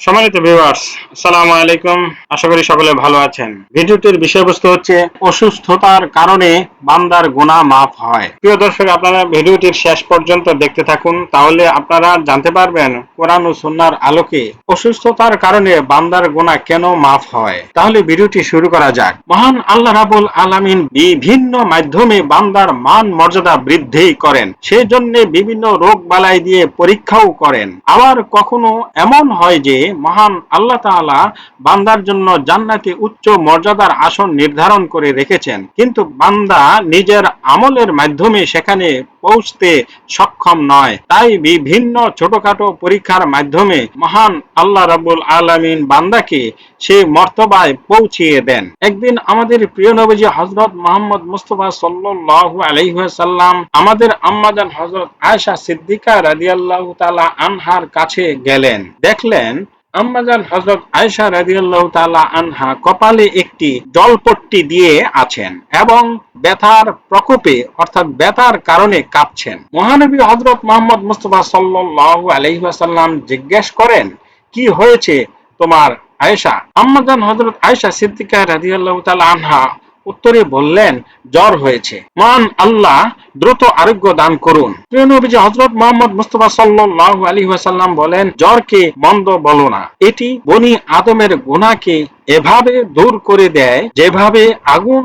সম্মানিত ভিউয়ার্স আসসালামু আলাইকুম। আশা করি সকলে ভালো আছেন। ভিডিওটির বিষয়বস্তু হচ্ছে অসুস্থতার কারণে বান্দার গুনাহ মাফ হয়। প্রিয় দর্শক, আপনারা ভিডিওটির শেষ পর্যন্ত দেখতে থাকুন, তাহলে আপনারা জানতে পারবেন কোরআন ও সুন্নাহর আলোকে অসুস্থতার কারণে বান্দার গুনাহ কেন মাফ হয়। তাহলে ভিডিওটি শুরু করা যাক। মহান আল্লাহ রাবুল আলামিন বিভিন্ন মাধ্যমে বান্দার মান মর্যাদা বৃদ্ধি করেন। সেজন্য বিভিন্ন রোগ বালাই দিয়ে পরীক্ষাও করেন। আবার কখনো এমন হয় যে মহান আল্লাহ তাআলা বান্দার জন্য জান্নাতে উচ্চ মর্যাদার আসন নির্ধারণ করে রেখেছেন। কিন্তু বান্দা নিজের আমলের মাধ্যমে সেখানে পৌঁছতে সক্ষম নয়। তাই বিভিন্ন ছোটখাটো পরীক্ষার মাধ্যমে মহান আল্লাহ রাবুল আলামিন বান্দাকে সে মর্তবায় পৌঁছিয়ে দেন। একদিন আমাদের প্রিয় নবীজি হজরত মোহাম্মদ মুস্তফা সাল্লাল্লাহু আলাইহি আমাদের আম্মাজান হজরত আয়েশা সিদ্দিকা রাদিয়াল্লাহু তাআলা আনহার কাছে গেলেন। দেখলেন আম্মাজান হজরত আয়সা রাদিয়াল্লাহু তাআলা আনহা কপালে একটি জলপট্টি দিয়ে আছেন এবং ব্যথার প্রকোপে, অর্থাৎ ব্যথার কারণে কাঁপছেন। মহানবী হজরত মোহাম্মদ মুস্তফা সাল্লাল্লাহু আলাইহি ওয়াসাল্লাম জিজ্ঞেস করেন, কি হয়েছে তোমার আয়েশা? আম্মাজান হজরত আয়েশা সিদ্দিকা রাদিয়াল্লাহু তাআলা আনহা উত্তরে বললেন, জ্বর হয়েছে। মান আল্লাহ দ্রুত আরোগ্য দান করুন। প্রিয় হযরত মুহাম্মদ মুস্তাফা সাল্লাল্লাহু আলাইহি ওয়াসাল্লাম বলেন, জ্বরকে মন্দ বলো না। এটি বনি আদমের গুনাহকে এভাবে দূর করে দেয়, যেভাবে আগুন,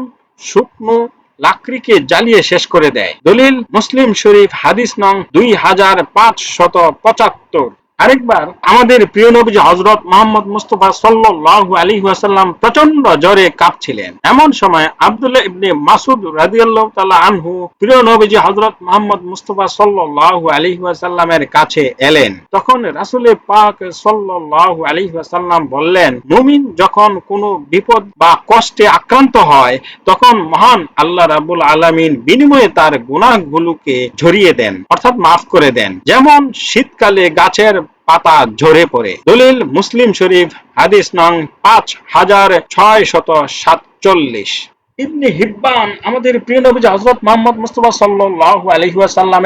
শুকনো লাকড়িকে জ্বালিয়ে শেষ করে দেয়। দলিল মুসলিম শরীফ, হাদিস নং দুই হাজার পাঁচশত পঁচাত্তর। আরেকবার আমাদের প্রিয় নবী হজরত মোহাম্মদ মুস্তফা সাল্লাল্লাহু আলাইহি ওয়াসাল্লাম প্রচণ্ড জ্বরে কাঁপছিলেন। এমন সময় আব্দুল্লাহ ইবনে মাসুদ রাদিয়াল্লাহু তাআলা আনহু প্রিয় নবীজি হজরত মোহাম্মদ মুস্তফা সাল্লাল্লাহু আলাইহি ওয়াসাল্লামের কাছে এলেন। তখন রাসূল পাক সাল্লাল্লাহু আলাইহি ওয়াসাল্লাম বললেন, মুমিন যখন কোনো বিপদ বা কষ্টে আক্রান্ত হয়, তখন মহান আল্লাহ রাবুল আলামিন বিনিময়ে তার গুনাহগুলোকে ঝরিয়ে দেন, অর্থাৎ মাফ করে দেন। যেমন শীতকালে গাছের পাতা ঝরে পড়ে। দলিল মুসলিম শরীফ, হাদিস নং পাঁচ হাজার ছয় শত সাতচল্লিশ। ইবনে হিব্বান আমাদের প্রিয় নবী হযরত মুহাম্মদ মুস্তাফা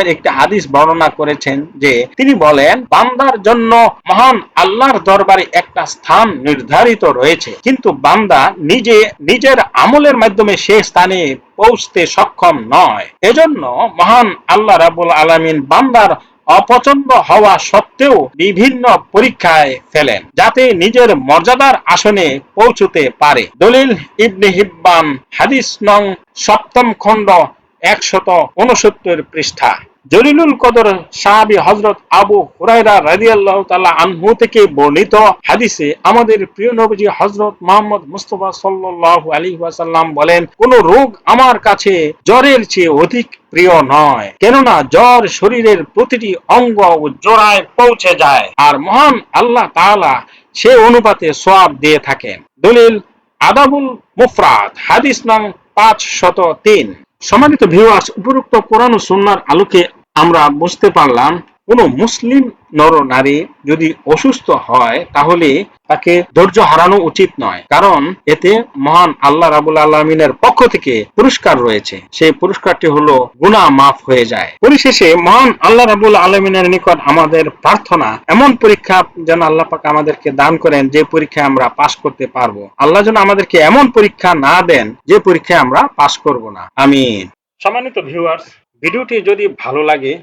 একটি হাদিস বর্ণনা করেছেন যে, তিনি বলেন, বান্দার জন্য মহান আল্লাহর দরবারে একটা স্থান নির্ধারিত রয়েছে। কিন্তু বান্দা নিজে নিজের আমলের মাধ্যমে সে স্থানে পৌঁছতে সক্ষম নয়। এজন্য মহান আল্লাহ রাব্বুল আলামিন বান্দার অপছন্দ হওয়া সত্ত্বেও বিভিন্ন পরীক্ষায় ফেলেন, যাতে নিজের মর্যাদার আসনে পৌঁছতে পারে। দলিল ইবনে হিব্বান, হাদিস নং সপ্তম খণ্ড একশত উনসত্তর পৃষ্ঠা। জলিলুল কদর সাহাবী হজরত আবু হুরাইরা রাদিয়াল্লাহু তাআলা আনহু থেকে বর্ণিত হাদিসে আমাদের প্রিয় নবীজি হজরত মোহাম্মদ মুস্তফা সাল্লাল্লাহু আলাইহি ওয়াসাল্লাম বলেন, কোন রোগ আমার কাছে জ্বরের চেয়ে অধিক প্রিয় নয়, কেননা জ্বর শরীরের প্রতিটি অঙ্গ ও জোড়ায় পৌঁছে যায় আর মহান আল্লাহ তাআলা সে অনুপাতে সোয়াব দিয়ে থাকেন। দলিল আদাবুল মুফরাদ, হাদিস নং পাঁচ শত তিন। সম্মানিত ভিউয়ার্স উপরোক্ত কোরআন সুন্নার আলোকে আমরা বুঝতে পারলাম, কোন মুসলিম নর নারী যদি অসুস্থ হয়, তাহলে তাকে ধৈর্য হারানো উচিত নয়। কারণ এতে মহান আল্লাহ রাবুল আলমিনের পক্ষ থেকে পুরস্কার রয়েছে। সেই পুরস্কারটি হলো গুণা মাফ হয়ে যায়। পরিশেষে মহান আল্লাহ রাবুল আলমিনের নিকট আমাদের প্রার্থনা, এমন পরীক্ষা যেন আল্লাহ পাক আমাদেরকে দান করেন যে পরীক্ষায় আমরা পাশ করতে পারব। আল্লাহ যেন আমাদেরকে এমন পরীক্ষা না দেন যে পরীক্ষায় আমরা পাশ করব না। আমিন। সম্মানিত ভিউয়ার্স ভিডিওটি যদি ভালো লাগে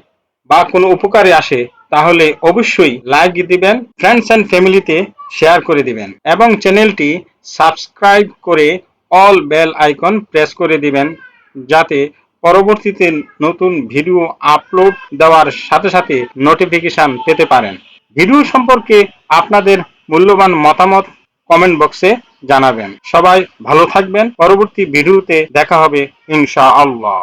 বা কোনো উপকারে আসে, তাহলে অবশ্যই লাইক দিবেন ফ্রেন্ডস অ্যান্ড ফ্যামিলিতে শেয়ার করে দিবেন এবং চ্যানেলটি সাবস্ক্রাইব করে অল বেল আইকন প্রেস করে দিবেন যাতে পরবর্তীতে নতুন ভিডিও আপলোড দেওয়ার সাথে সাথে নোটিফিকেশন পেতে পারেন। ভিডিও সম্পর্কে আপনাদের মূল্যবান মতামত কমেন্ট বক্সে জানাবেন। সবাই ভালো থাকবেন। পরবর্তী ভিডিওতে দেখা হবে ইনশাআল্লাহ।